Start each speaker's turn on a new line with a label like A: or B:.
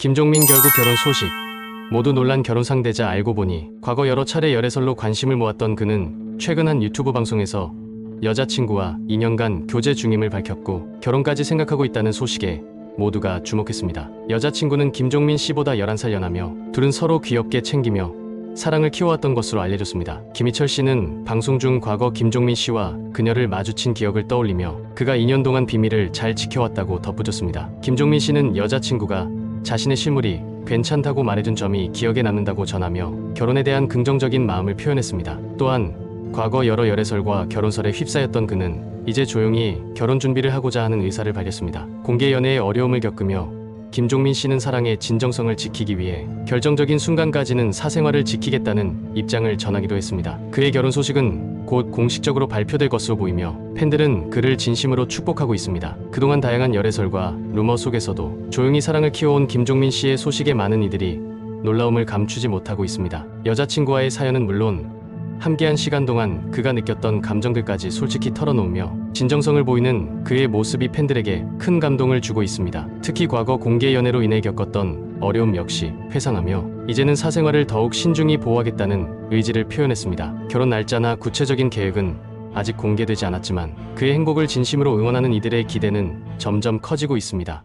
A: 김종민 결국 결혼 소식. 모두 놀란 결혼 상대자 알고 보니 과거 여러 차례 열애설로 관심을 모았던 그는 최근 한 유튜브 방송에서 여자친구와 2년간 교제 중임을 밝혔고 결혼까지 생각하고 있다는 소식에 모두가 주목했습니다. 여자친구는 김종민 씨보다 11살 연하며 둘은 서로 귀엽게 챙기며 사랑을 키워왔던 것으로 알려졌습니다. 김희철 씨는 방송 중 과거 김종민 씨와 그녀를 마주친 기억을 떠올리며 그가 2년 동안 비밀을 잘 지켜왔다고 덧붙였습니다. 김종민 씨는 여자친구가 자신의 실물이 괜찮다고 말해준 점이 기억에 남는다고 전하며 결혼에 대한 긍정적인 마음을 표현했습니다. 또한 과거 여러 열애설과 결혼설에 휩싸였던 그는 이제 조용히 결혼 준비를 하고자 하는 의사를 밝혔습니다. 공개 연애에 어려움을 겪으며 김종민 씨는 사랑의 진정성을 지키기 위해 결정적인 순간까지는 사생활을 지키겠다는 입장을 전하기도 했습니다. 그의 결혼 소식은 곧 공식적으로 발표될 것으로 보이며 팬들은 그를 진심으로 축복하고 있습니다. 그동안 다양한 열애설과 루머 속에서도 조용히 사랑을 키워온 김종민 씨의 소식에 많은 이들이 놀라움을 감추지 못하고 있습니다. 여자친구와의 사연은 물론 함께한 시간 동안 그가 느꼈던 감정들까지 솔직히 털어놓으며 진정성을 보이는 그의 모습이 팬들에게 큰 감동을 주고 있습니다. 특히 과거 공개 연애로 인해 겪었던 어려움 역시 회상하며 이제는 사생활을 더욱 신중히 보호하겠다는 의지를 표현했습니다. 결혼 날짜나 구체적인 계획은 아직 공개되지 않았지만 그의 행복을 진심으로 응원하는 이들의 기대는 점점 커지고 있습니다.